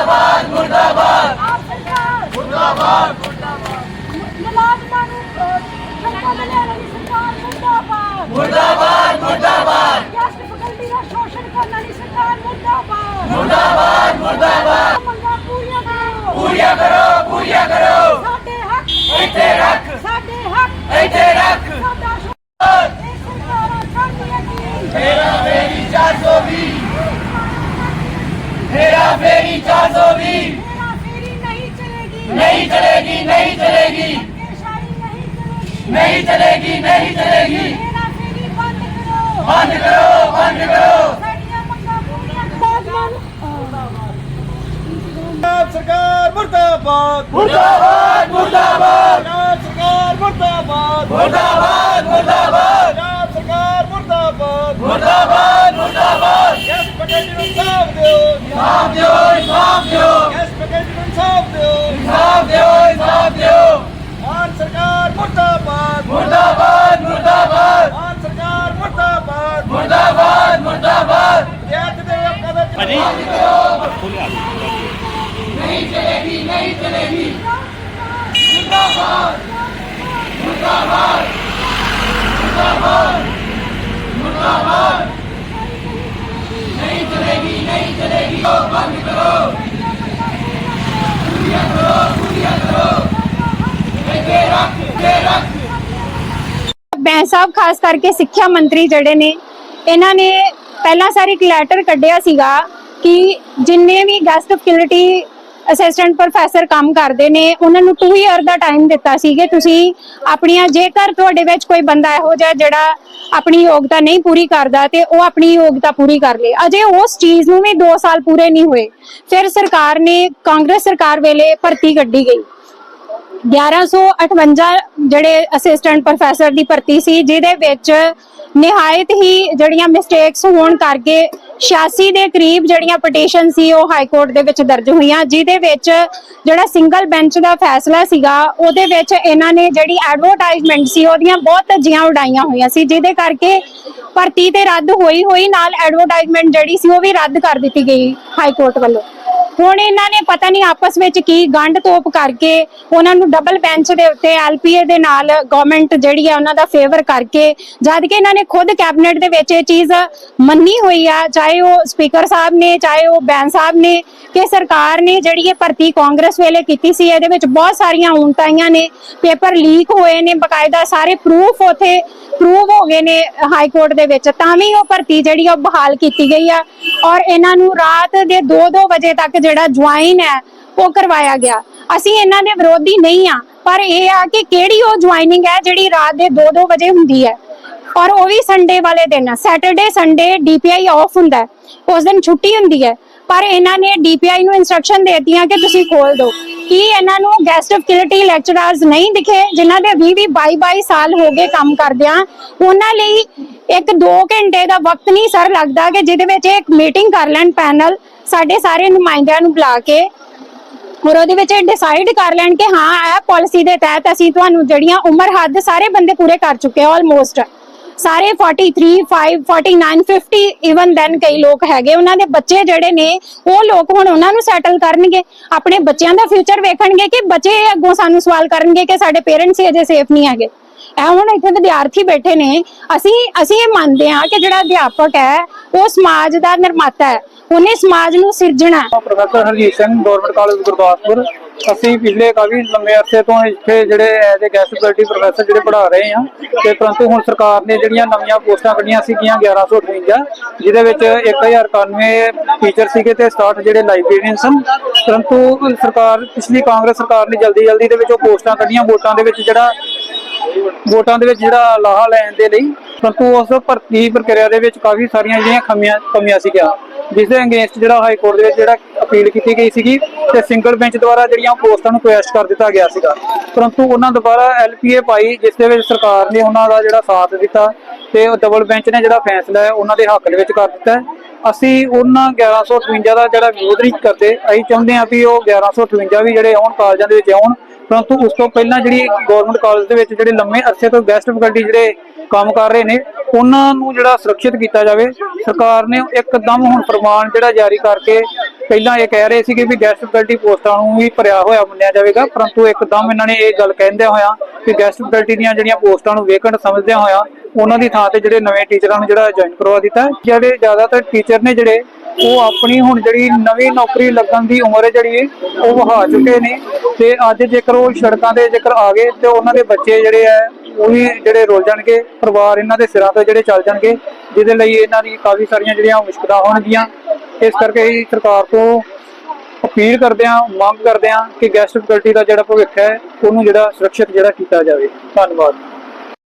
ਮੁਰਦਾਬਾਦ ਸਰਕਾਰ। ਮੁਰਦਾਬਾਦ। ਮੁਲਾਜ਼ਮਾਂ ਨੂੰ ਠੱਪਾ ਦੇਣ ਵਾਲੀ ਸਰਕਾਰ ਮੁਰਦਾਬਾਦ। ਮੁਰਦਾਬਾਦ ਮੁਰਦਾਬਾਦ। ਗੈਸਟ ਫੈਕਲਟੀ ਦਾ ਸ਼ੋਸ਼ਣ ਕਰਨ ਵਾਲੀ ਸਰਕਾਰ ਮੁਰਦਾਬਾਦ। ਮੁਰਦਾਬਾਦ ਮੁਰਦਾਬਾਦ। ਮੰਗਾਂ ਪੂਰੀਆਂ ਕਰੋ। ਪੂਰੀਆਂ ਕਰੋ ਪੂਰੀਆਂ ਕਰੋ। ਸਾਡੇ ਹੱਕ ਇੱਥੇ ਰੱਖ ਸਾਡੇ ਹੱਕ ਇੱਥੇ ਰੱਖ ਸਾਡਾ ਸ਼ੋਸ਼ਣ ਇਹ ਸਰਕਾਰਾਂ ਕਰਦੀਆਂ ਕੀ ਤੇਰਾ ਫੇਰੀ 420 ਤੇਰਾ ਫੇਰੀ 420 ਮੇਰਾ ਫੇਰੀ ਨਹੀਂ ਚਲੇਗੀ ਨਹੀਂ ਚਲੇਗੀ ਨਹੀਂ ਚਲੇਗੀ ਧੱਕੇਸ਼ਾਹੀ ਨਹੀਂ ਚਲੇਗੀ ਨਹੀਂ ਚਲੇਗੀ ਨਹੀਂ ਚਲੇਗੀ ਮੇਰਾ ਫੇਰੀ ਬੰਦ ਕਰੋ ਬੰਦ ਕਰੋ ਬੰਦ ਕਰੋ ਸਾਡੀਆਂ ਮੰਗਾਂ ਪੂਰੀਆਂ ਕਰੋ ਪੰਜਾਬ ਸਰਕਾਰ ਮੁਰਦਾਬਾਦ ਮੁਰਦਾਬਾਦ ਮੁਰਦਾਬਾਦ ਪੰਜਾਬ ਸਰਕਾਰ ਮੁਰਦਾਬਾਦ ਮੁਰਦਾਬਾਦ ਮੁਰਦਾਬਾਦ ਪੰਜਾਬ ਸਰਕਾਰ ਮੁਰਦਾਬਾਦ ਮੁਰਦਾਬਾਦ ਮੁਰਦਾਬਾਦ ਗੈਸ ਪਕੇਟ ਨੂੰ ਸਾਫ਼ ਦਿਓ ਇਨਸਾਫ ਦਿਓ ਇਨਸਾਫ ਦਿਓ ਗੈਸ ਪਕੇਟ ਨੂੰ ਸਾਫ਼ ਦਿਓ ਇਨਸਾਫ ਦਿਓ ਇਨਸਾਫ ਦਿਓ ਮਾਨ ਸਰਕਾਰ ਮੁਰਦਾਬਾਦ ਮੁਰਦਾਬਾਦ ਮੁਰਦਾਬਾਦ ਮਾਨ ਸਰਕਾਰ ਮੁਰਦਾਬਾਦ ਮੁਰਦਾਬਾਦ ਮੁਰਦਾਬਾਦ ਵਿਦਿਆਰਥੀ ਦੇ ਹੱਕਾਂ ਦਾ ਨਹੀਂ ਚਲੇਗੀ ਨਹੀਂ ਚਲੇਗੀ ਮੁਰਦਾਬਾਦ ਮੁਰਦਾਬਾਦ ਮੁਰਦਾਬਾਦ ਮੁਰਦਾਬਾਦ ਨਹੀਂ ਚਲੇਗੀ ਨਹੀਂ ਚਲੇਗੀ ਉਹ ਬੰਦ ਕਰੋ ਪੂਰੀਆਂ ਕਰੋ ਪੂਰੀਆਂ ਕਰੋ ਇੱਥੇ ਰੱਖ ਇੱਥੇ ਰੱਖ ਬੈਂਸ ਸਾਹਿਬ, ਖਾਸ ਕਰਕੇ ਸਿੱਖਿਆ ਮੰਤਰੀ ਜਿਹੜੇ ਨੇ, ਇਹਨਾਂ ਨੇ ਪਹਿਲਾਂ ਸਾਰੀ ਇੱਕ ਲੈਟਰ ਕੱਢਿਆ ਸੀਗਾ ਕਿ ਜਿੰਨੇ ਵੀ ਗੈਸਟ ਫੈਕਲਟੀ ਅਸਿਸਟੈਂਟ ਪ੍ਰੋਫੈਸਰ ਕੰਮ ਕਰਦੇ ਨੇ, ਉਹਨਾਂ ਨੂੰ 2 ਇਅਰ ਦਾ ਟਾਈਮ ਦਿੱਤਾ ਸੀ ਕਿ ਤੁਸੀਂ ਆਪਣੀਆਂ, ਜੇਕਰ ਤੁਹਾਡੇ ਵਿੱਚ ਕੋਈ ਬੰਦਾ ਇਹੋ ਜਿਹਾ ਜਿਹੜਾ ਆਪਣੀ ਯੋਗਤਾ ਨਹੀਂ ਪੂਰੀ ਕਰਦਾ ਤੇ ਉਹ ਆਪਣੀ ਯੋਗਤਾ ਪੂਰੀ ਕਰ ਲੇ। ਅਜੇ ਉਸ ਚੀਜ਼ ਨੂੰ ਵੀ 2 ਸਾਲ ਪੂਰੇ ਨਹੀਂ ਹੋਏ। ਫਿਰ ਸਰਕਾਰ ਨੇ, ਕਾਂਗਰਸ ਸਰਕਾਰ ਵੇਲੇ ਭਰਤੀ ਕੱਢੀ ਗਈ। 1158 ਜਿਹੜੇ ਅਸਿਸਟੈਂਟ ਪ੍ਰੋਫੈਸਰ ਦੀ ਭਰਤੀ ਸੀ, ਜਿਹਦੇ ਵਿੱਚ ਨਿਹਾਇਤ ਹੀ ਜਿਹੜੀਆਂ ਮਿਸਟੇਕਸ ਹੋਣ ਕਰਕੇ 86 ਦੇ ਕਰੀਬ ਜਿਹੜੀਆਂ ਪਟੀਸ਼ਨ ਸੀ ਉਹ ਹਾਈ ਕੋਰਟ ਦੇ ਵਿੱਚ ਦਰਜ ਹੋਈਆਂ, ਜਿਹਦੇ ਵਿੱਚ ਜਿਹੜਾ ਸਿੰਗਲ ਬੈਂਚ ਦਾ ਫੈਸਲਾ ਸੀਗਾ, ਉਹਦੇ ਵਿੱਚ ਇਹਨਾਂ ਨੇ ਜਿਹੜੀ ਐਡਵਰਟਾਈਜ਼ਮੈਂਟ ਸੀ, ਉਹਦੀਆਂ ਬਹੁਤ ਧੱਜੀਆਂ ਉਡਾਈਆਂ ਹੋਈਆਂ ਸੀ, ਜਿਹਦੇ ਕਰਕੇ ਭਰਤੀ ਤੇ ਰੱਦ ਹੋਈ ਹੋਈ ਨਾਲ ਐਡਵਰਟਾਈਜ਼ਮੈਂਟ ਜਿਹੜੀ ਸੀ ਉਹ ਵੀ ਰੱਦ ਕਰ ਦਿੱਤੀ ਗਈ ਹਾਈ ਕੋਰਟ ਵੱਲੋਂ। ਹੁਣ ਇਹਨਾਂ ਨੇ ਪਤਾ ਨਹੀਂ ਆਪਸ ਵਿੱਚ ਕੀ ਗੰਢ ਤੋਪ ਕਰਕੇ ਉਹਨਾਂ ਨੂੰ ਡਬਲ ਬੈਂਚ ਦੇ ਉੱਤੇ ਐਲਪੀਏ ਦੇ ਨਾਲ ਗਵਰਨਮੈਂਟ ਜਿਹੜੀ ਹੈ ਉਹਨਾਂ ਦਾ ਫੇਵਰ ਕਰਕੇ, ਜਦ ਕਿ ਇਹਨਾਂ ਨੇ ਖੁਦ ਕੈਬਨਿਟ ਦੇ ਵਿੱਚ ਇਹ ਚੀਜ਼ ਮੰਨੀ ਹੋਈ ਆ, ਚਾਹੇ ਉਹ ਸਪੀਕਰ ਸਾਹਿਬ ਨੇ, ਚਾਹੇ ਉਹ ਬੈਂਸ ਸਾਹਿਬ ਨੇ, ਕਿ ਸਰਕਾਰ ਨੇ ਜਿਹੜੀ ਇਹ ਭਰਤੀ ਕਾਂਗਰਸ ਵੇਲੇ ਕੀਤੀ ਸੀ, ਇਹਦੇ ਵਿੱਚ ਬਹੁਤ ਸਾਰੀਆਂ ਉਣਤਾਈਆਂ ਨੇ, ਪੇਪਰ ਲੀਕ ਹੋਏ ਨੇ, ਬਕਾਇਦਾ ਸਾਰੇ ਪ੍ਰੂਫ ਉਥੇ ਪ੍ਰੂਵ ਹੋ ਗਏ ਨੇ ਹਾਈ ਕੋਰਟ ਦੇ ਵਿੱਚ, ਤਾਂ ਵੀ ਉਹ ਭਰਤੀ ਜਿਹੜੀ ਆ ਉਹ ਬਹਾਲ ਕੀਤੀ ਗਈ ਆ, ਔਰ ਇਹਨਾਂ ਨੂੰ ਰਾਤ ਦੇ 2-2 ਵਜੇ ਤੱਕ ਜਿਹੜਾ ਜੁਆਇਨ ਹੈ, ਉਹ ਕਰਵਾਇਆ ਗਿਆ। ਅਸੀਂ ਇਹਨਾਂ ਦੇ ਵਿਰੋਧੀ ਨਹੀਂ ਆ ਪਰ ਇਹ ਆ ਕਿ ਕਿਹੜੀ ਉਹ ਜੁਆਇਨਿੰਗ ਹੈ ਜਿਹੜੀ ਰਾਤ ਦੇ 2-2 ਵਜੇ ਹੁੰਦੀ ਹੈ। ਔਰ ਉਹ ਵੀ ਸੰਡੇ ਵਾਲੇ ਦਿਨ ਸੈਟਰਡੇ ਸੰਡੇ ਡੀਪੀਆਈ ਆਫ ਹੁੰਦਾ ਉਸ ਦਿਨ ਛੁੱਟੀ ਹੁੰਦੀ ਹੈ। ਪਰ ਇਹਨਾਂ ਨੇ ਡੀਪੀਆਈ ਨੂੰ ਇਨਸਟਰਕਸ਼ਨ ਦੇਤੀਆਂ ਕਿ ਤੁਸੀਂ ਖੋਲ ਦਿਓ। ਕੀ ਇਹਨਾਂ ਨੂੰ ਗੈਸਟ ਫੈਕਲਟੀ ਲੈਕਚਰਰਸ ਨਹੀਂ ਦਿਖੇ, ਜਿਨ੍ਹਾਂ ਦੇ 20 20 22 22 ਸਾਲ ਹੋ ਗਏ ਕੰਮ ਕਰਦਿਆਂ? ਉਹਨਾਂ ਲਈ ਇੱਕ 2 ਘੰਟੇ ਦਾ ਵਕਤ ਨਹੀਂ ਸਰ ਲੱਗਦਾ ਕਿ ਜਿਹਦੇ ਵਿੱਚ ਇੱਕ ਮੀਟਿੰਗ ਕਰ ਲੈਣ ਪੈਨਲ ਸਾਡੇ ਸਾਰੇ ਨੁਮਾਇੰਦਿਆਂ ਨੂੰ ਬੁਲਾ ਕੇ ਔਰ ਉਹਦੇ ਵਿੱਚ ਡਿਸਾਈਡ ਕਰ ਲੈਣ ਕਿ ਹਾਂ, ਇਹ ਪਾਲਿਸੀ ਦੇ ਤਹਿਤ ਅਸੀਂ ਤੁਹਾਨੂੰ ਜਿਹੜੀਆਂ ਉਮਰ ਹੱਦ ਸਾਰੇ ਬੰਦੇ ਪੂਰੇ ਕਰ ਚੁੱਕੇ ਆ ਆਲਮੋਸਟ ਸਾਰੇ 43 5 49 50 ਇਵਨ ਦੈਨ ਕਈ ਲੋਕ ਹੈਗੇ, ਉਹਨਾਂ ਦੇ ਬੱਚੇ ਜਿਹੜੇ ਨੇ, ਉਹ ਲੋਕ ਹੁਣ ਉਹਨਾਂ ਨੂੰ ਸੈਟਲ ਕਰਨਗੇ, ਆਪਣੇ ਬੱਚਿਆਂ ਦਾ ਫਿਊਚਰ ਵੇਖਣਗੇ ਕਿ ਬੱਚੇ ਅੱਗੋਂ ਸਾਨੂੰ ਸਵਾਲ ਕਰਨਗੇ ਕਿ ਸਾਡੇ ਪੇਰੈਂਟਸ ਹੀ ਅਜੇ ਸੇਫ ਨਹੀਂ ਹੈਗੇ। ਇਹ ਹੁਣ ਇੱਥੇ ਵਿਦਿਆਰਥੀ ਬੈਠੇ ਨੇ। ਅਸੀਂ ਅਸੀਂ ਇਹ ਮੰਨਦੇ ਹਾਂ ਕਿ ਜਿਹੜਾ ਅਧਿਆਪਕ ਹੈ, ਉਹ ਸਮਾਜ ਦਾ ਨਿਰਮਾਤਾ ਹੈ। ਉਹਨੇ ਸਮਾਜ ਨੂੰ ਸਿਰਜਣਾ professor Harjeet Singh, government college, Gurdaspur. ਅਸੀਂ ਪਿਛਲੇ ਕਾਫੀ ਲੰਮੇ ਅਰਸੇ ਤੋਂ ਇੱਥੇ ਜਿਹੜੇ as a guest faculty professor ਜਿਹੜੇ ਪੜ੍ਹਾ ਰਹੇ ਹਾਂ ਤੇ ਪਰੰਤੂ ਹੁਣ ਸਰਕਾਰ ਨੇ ਜਿਹੜੀਆਂ ਨਵੀਆਂ ਪੋਸਟਾਂ ਕੱਢੀਆਂ ਸੀਗੀਆਂ 1158 ਜਿਹਦੇ ਵਿੱਚ 1091 ਟੀਚਰ ਸੀਗੇ ਤੇ 67 ਜਿਹੜੇ ਲਾਇਬ੍ਰੇਰੀਅਨ ਸਨ ਪਰੰਤੂ ਸਰਕਾਰ, ਪਿਛਲੀ ਕਾਂਗਰਸ ਸਰਕਾਰ ਨੇ ਜਲਦੀ ਜਲਦੀ ਦੇ ਵਿੱਚ ਉਹ ਪੋਸਟਾਂ ਕੱਢੀਆਂ, ਵੋਟਾਂ ਦੇ ਵਿੱਚ ਜਿਹੜਾ ਵੋਟਾਂ ਦੇ ਵਿੱਚ ਜਿਹੜਾ ਲਾਹਾ ਲੈਣ ਦੇ ਲਈ ਪਰੰਤੂ ਉਸ ਭਰਤੀ ਪ੍ਰਕਿਰਿਆ ਦੇ ਵਿੱਚ ਕਾਫੀ ਸਾਰੀਆਂ ਜਿਹੜੀਆਂ ਖਮੀਆਂ, ਕਮੀਆਂ ਸੀਗੀਆਂ। ਜਿਸ ਦੇ ਅਗੇਂਸਟ ਜਿਹੜਾ ਹਾਈ ਕੋਰਟ ਦੇ ਵਿੱਚ ਜਿਹੜਾ ਅਪੀਲ ਕੀਤੀ ਗਈ ਸੀਗੀ ਤੇ ਸਿੰਗਲ ਬੈਂਚ ਦੁਆਰਾ ਜਿਹੜੀਆਂ ਪੋਸਟਾਂ ਨੂੰ ਕੁਐਸਟ ਕਰ ਦਿੱਤਾ ਗਿਆ ਸੀਗਾ। ਪਰੰਤੂ ਉਹਨਾਂ ਦੁਬਾਰਾ ਐਲਪੀਏ ਪਾਈ, ਜਿਸ ਦੇ ਵਿੱਚ ਸਰਕਾਰ ਨੇ ਉਹਨਾਂ ਦਾ ਜਿਹੜਾ ਸਾਥ ਦਿੱਤਾ ਤੇ ਉਹ ਡਬਲ ਬੈਂਚ ਨੇ ਜਿਹੜਾ ਫੈਸਲਾ ਹੈ, ਉਹਨਾਂ ਦੇ ਹੱਕ ਦੇ ਵਿੱਚ ਕਰ ਦਿੱਤਾ ਅਸੀਂ ਉਹਨਾਂ 1158 ਦਾ ਜਿਹੜਾ ਵਿਰੋਧ ਨਹੀਂ ਕਰਦੇ, ਅਸੀਂ ਚਾਹੁੰਦੇ ਹਾਂ ਵੀ ਉਹ 1158 ਵੀ ਜਿਹੜੇ ਆਉਣ, ਕਾਲਜਾਂ ਦੇ ਵਿੱਚ ਆਉਣ ਪਰੰਤੂ ਉਸ ਤੋਂ ਪਹਿਲਾਂ ਜਿਹੜੀ ਗਵਰਨਮੈਂਟ ਕਾਲਜ ਦੇ ਵਿੱਚ ਜਿਹੜੇ ਲੰਮੇ ਅਰਸੇ ਤੋਂ ਗੈਸਟ ਫੈਕਲਟੀ ਜਿਹੜੇ ਕੰਮ ਕਰ ਰਹੇ ਨੇ, ਉਹਨਾਂ ਨੂੰ ਜਿਹੜਾ ਸੁਰੱਖਿਅਤ ਕੀਤਾ ਜਾਵੇ। ਸਰਕਾਰ ਨੇ ਇੱਕਦਮ ਹੁਣ ਫਰਮਾਨ ਜਿਹੜਾ ਜਾਰੀ ਕਰਕੇ ਪਹਿਲਾਂ ਇਹ ਕਹਿ ਰਹੇ ਸੀਗੇ ਵੀ ਗੈਸਟ ਫੈਕਲਟੀ ਪੋਸਟਾਂ ਨੂੰ ਵੀ ਭਰਿਆ ਹੋਇਆ ਮੰਨਿਆ ਜਾਵੇਗਾ। ਪਰੰਤੂ ਇੱਕਦਮ ਇਹਨਾਂ ਨੇ ਇਹ ਗੱਲ ਕਹਿੰਦਿਆਂ ਹੋਇਆ ਕਿ ਗੈਸਟ ਫੈਕਲਟੀ ਦੀਆਂ ਜਿਹੜੀਆਂ ਪੋਸਟਾਂ ਨੂੰ ਵੇਕੈਂਟ ਸਮਝਦਿਆਂ ਹੋਇਆ, ਉਹਨਾਂ ਦੀ ਥਾਂ ਤੇ ਜਿਹੜੇ ਨਵੇਂ ਟੀਚਰਾਂ ਨੂੰ ਜਿਹੜਾ ਜੁਆਇਨ ਕਰਵਾ ਦਿੱਤਾ। ਜਿਹੜੇ ਜ਼ਿਆਦਾਤਰ ਟੀਚਰ ਨੇ ਜਿਹੜੇ ਉਹ ਆਪਣੀ ਹੁਣ ਜਿਹੜੀ ਨਵੀਂ ਨੌਕਰੀ ਲੱਗਣ ਦੀ ਉਮਰ ਜਿਹੜੀ, ਉਹ ਵਹਾ ਚੁੱਕੇ ਨੇ। ਤੇ ਅੱਜ ਜੇਕਰ ਉਹ ਸੜਕਾਂ ਤੇ ਜੇਕਰ ਆ ਗਏ ਤੇ ਉਹਨਾਂ ਦੇ ਬੱਚੇ ਜਿਹੜੇ ਆ, ਉਹ ਵੀ ਜਿਹੜੇ ਰੁੱਲ ਜਾਣਗੇ, ਪਰਿਵਾਰ ਇਹਨਾਂ ਦੇ ਸਿਰਾਂ ਤੋਂ ਜਿਹੜੇ ਚੱਲ ਜਾਣਗੇ, ਜਿਹਦੇ ਲਈ ਇਹਨਾਂ ਦੀ ਕਾਫੀ ਸਾਰੀਆਂ ਜਿਹੜੀਆਂ ਮੁਸ਼ਕਲਾਂ ਹੋਣਗੀਆਂ। ਇਸ ਕਰਕੇ ਹੀ ਸਰਕਾਰ ਤੋਂ ਅਪੀਲ ਕਰਦੇ ਹਾਂ, ਮੰਗ ਕਰਦੇ ਹਾਂ ਕਿ ਗੈਸਟ ਫੈਕਲਟੀ ਦਾ ਜਿਹੜਾ ਭਵਿੱਖ ਹੈ, ਉਹਨੂੰ ਜਿਹੜਾ ਸੁਰੱਖਿਅਤ ਜਿਹੜਾ ਕੀਤਾ ਜਾਵੇ। ਧੰਨਵਾਦ।